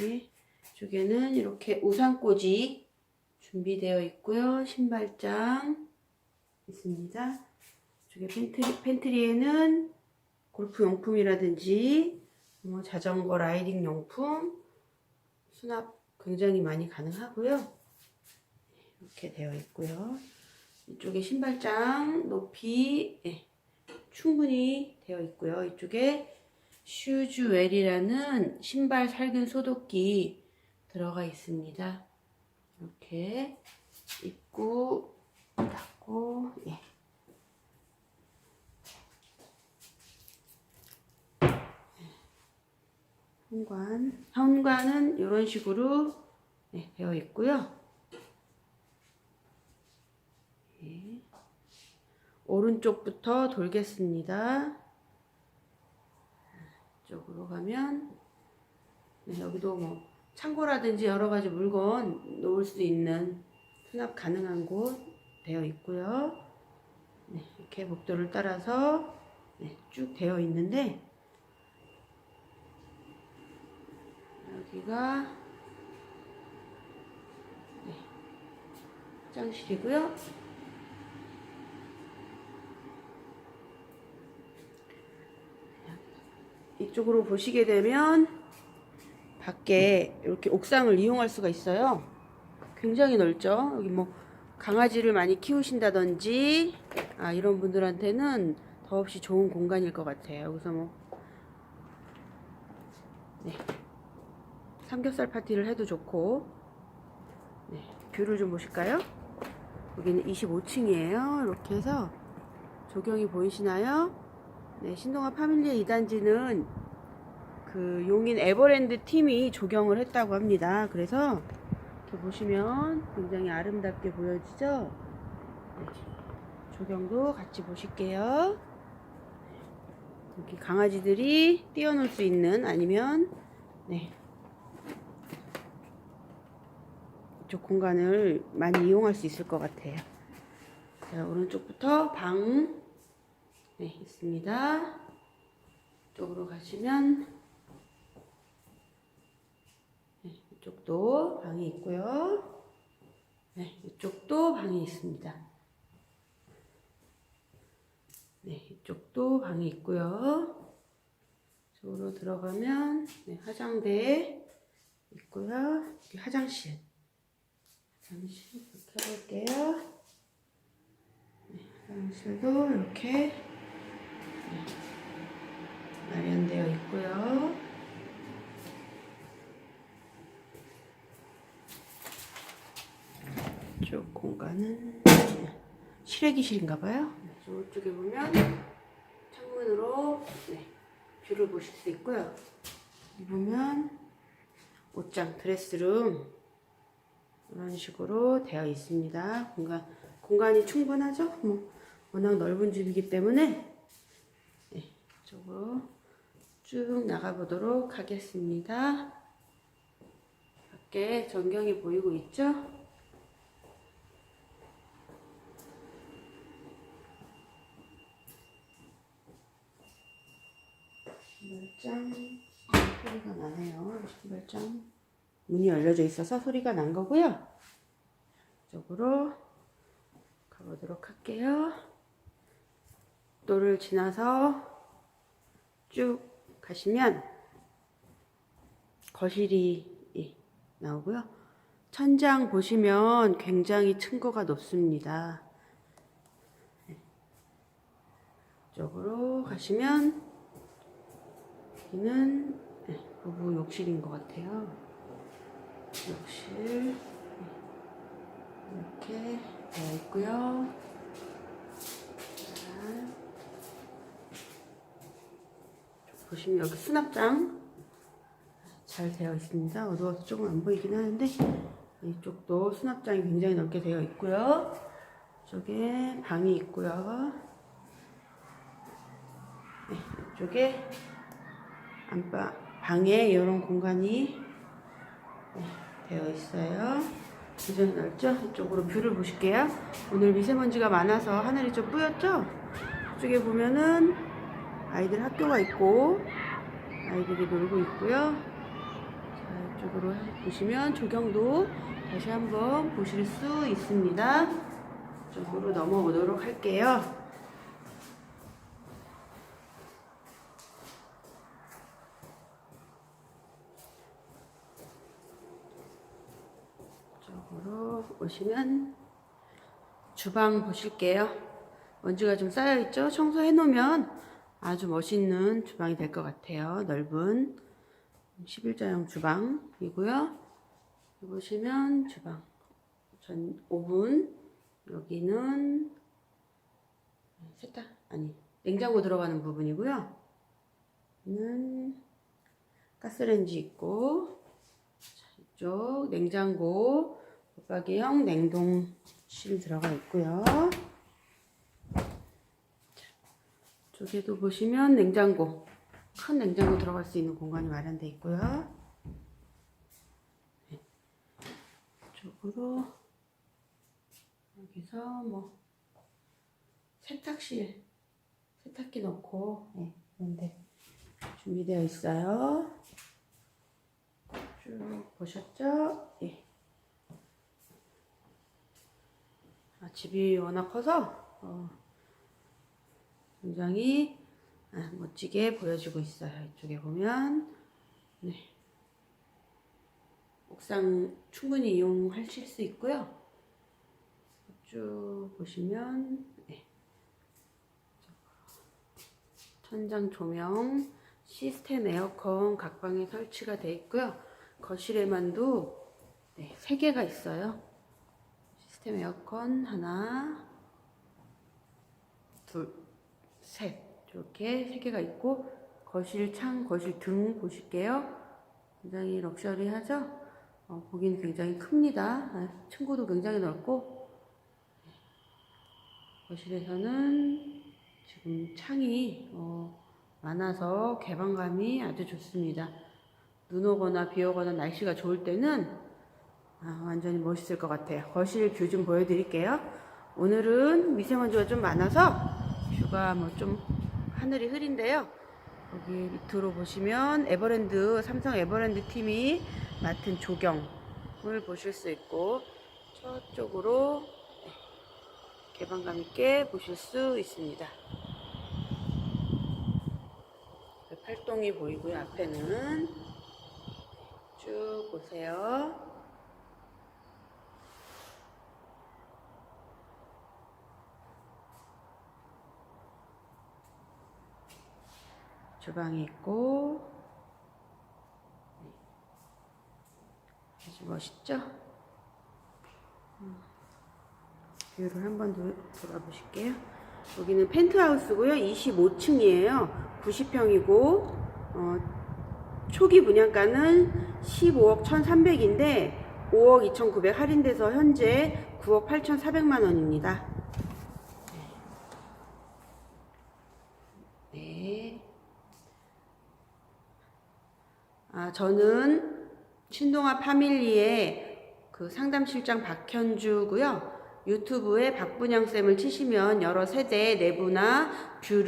여기 쪽에는 이렇게 우산꽂이 준비되어 있고요. 신발장 있습니다. 이쪽에 팬트리, 팬트리에는 골프 용품이라든지 뭐 자전거 라이딩 용품 수납 굉장히 많이 가능하고요. 이렇게 되어 있고요. 이쪽에 신발장 높이 예, 충분히 되어 있고요. 이쪽에 슈즈웰이라는 신발 살균 소독기 들어가 있습니다. 이렇게 입구 닫고 예. 현관 현관은 이런 식으로 네, 되어 있고요. 예. 오른쪽부터 돌겠습니다. 이쪽으로 가면 네, 여기도 뭐 창고라든지 여러 가지 물건 놓을 수 있는 수납 가능한 곳 되어 있고요. 네, 이렇게 복도를 따라서 네, 쭉 되어 있는데 여기가 네, 화장실이고요. 이쪽으로 보시게 되면 밖에 이렇게 옥상을 이용할 수가 있어요. 굉장히 넓죠. 여기 뭐 강아지를 많이 키우신다든지 아, 이런 분들한테는 더없이 좋은 공간일 것 같아요. 여기서 뭐 네. 삼겹살 파티를 해도 좋고 네. 뷰를 좀 보실까요? 여기는 25층이에요. 이렇게 해서 조경이 보이시나요? 네, 신동아 파밀리의 2단지는 그 용인 에버랜드 팀이 조경을 했다고 합니다. 그래서 이렇게 보시면 굉장히 아름답게 보여지죠? 네, 조경도 같이 보실게요. 여기 강아지들이 뛰어놀 수 있는 아니면 네, 이쪽 공간을 많이 이용할 수 있을 것 같아요. 자, 오른쪽부터 방 네, 있습니다. 이쪽으로 가시면 네, 이쪽도 방이 있고요. 네, 이쪽도 방이 있습니다. 네, 이쪽도 방이 있고요. 이쪽으로 들어가면 네, 화장대 있고요. 여기 화장실. 화장실 이렇게 해볼게요. 네, 화장실도 이렇게 네, 마련되어 있고요. 이쪽 공간은 실외기실인가봐요. 저쪽에 보면 창문으로 네, 뷰를 보실 수 있고요. 여기 보면 옷장 드레스룸 이런 식으로 되어 있습니다. 공간 공간이 충분하죠? 뭐 워낙 넓은 집이기 때문에 네, 이쪽으로 쭉 나가 보도록 하겠습니다. 밖에 전경이 보이고 있죠? 신발장 소리가 나네요. 신발장 문이 열려져 있어서 소리가 난 거고요. 이쪽으로 가보도록 할게요. 도를 지나서 쭉 가시면 거실이 예, 나오고요. 천장 보시면 굉장히 층고가 높습니다. 네. 이쪽으로 가시면 여기는 네, 부부 욕실인 것 같아요. 욕실 이렇게 되어 있고요. 자, 보시면 여기 수납장 잘 되어 있습니다. 어두워서 조금 안 보이긴 하는데 이쪽도 수납장이 굉장히 넓게 되어 있고요. 이쪽에 방이 있고요. 네, 이쪽에 안방 방에 이런 공간이 네, 되어 있어요. 굉장히 넓죠? 이쪽으로 뷰를 보실게요. 오늘 미세먼지가 많아서 하늘이 좀 뿌였죠? 이쪽에 보면은 아이들 학교가 있고 아이들이 놀고 있고요. 자, 이쪽으로 보시면 조경도 다시 한번 보실 수 있습니다. 이쪽으로 넘어오도록 할게요. 이쪽으로 오시면 주방 보실게요. 먼지가 좀 쌓여 있죠? 청소해 놓으면 아주 멋있는 주방이 될 것 같아요. 넓은 11자형 주방이고요. 보시면 주방 전 오븐 여기는 세탁 아니 냉장고 들어가는 부분이고요. 는 가스레인지 있고 자, 이쪽 냉장고 붙박이형 냉동실 들어가 있고요. 저기도 보시면 냉장고 큰 냉장고 들어갈 수 있는 공간이 마련되어 있고요. 네. 이쪽으로 여기서 뭐 세탁실 세탁기 넣고 네, 이런데 준비되어 있어요. 쭉 보셨죠? 예. 아, 집이 워낙 커서 어, 굉장히 아, 멋지게 보여지고 있어요. 이쪽에 보면 네. 옥상 충분히 이용하실 수 있고요. 쭉 보시면 네. 천장 조명, 시스템 에어컨 각 방에 설치가 되어 있고요. 거실에만도 네, 3개가 있어요. 시스템 에어컨 하나, 둘, 셋 이렇게 세 개가 있고 거실 창, 거실 등 보실게요. 굉장히 럭셔리하죠? 어, 보기는 굉장히 큽니다. 아, 층고도 굉장히 넓고 거실에서는 지금 창이 어, 많아서 개방감이 아주 좋습니다. 눈 오거나 비 오거나 날씨가 좋을 때는 아, 완전히 멋있을 것 같아요. 거실 뷰 좀 보여드릴게요. 오늘은 미세먼지가 좀 많아서 뷰가 뭐 좀 하늘이 흐린데요. 여기 밑으로 보시면 에버랜드 삼성 에버랜드 팀이 맡은 조경을 보실 수 있고 저쪽으로 네, 개방감 있게 보실 수 있습니다. 팔동이 보이고요. 앞에는 쭉 보세요. 주방이 있고 아주 멋있죠? 음, 뷰를 한번더 돌아보실게요. 여기는 펜트하우스고요. 25층이에요. 90평이고 어, 초기 분양가는 15억 1,300인데 5억 2,900 할인돼서 현재 9억 8,400만 원입니다. 네. 아, 저는 신동아 파밀리의 그 상담실장 박현주고요. 유튜브에 박분양 쌤을 치시면 여러 세대 내부나 뷰를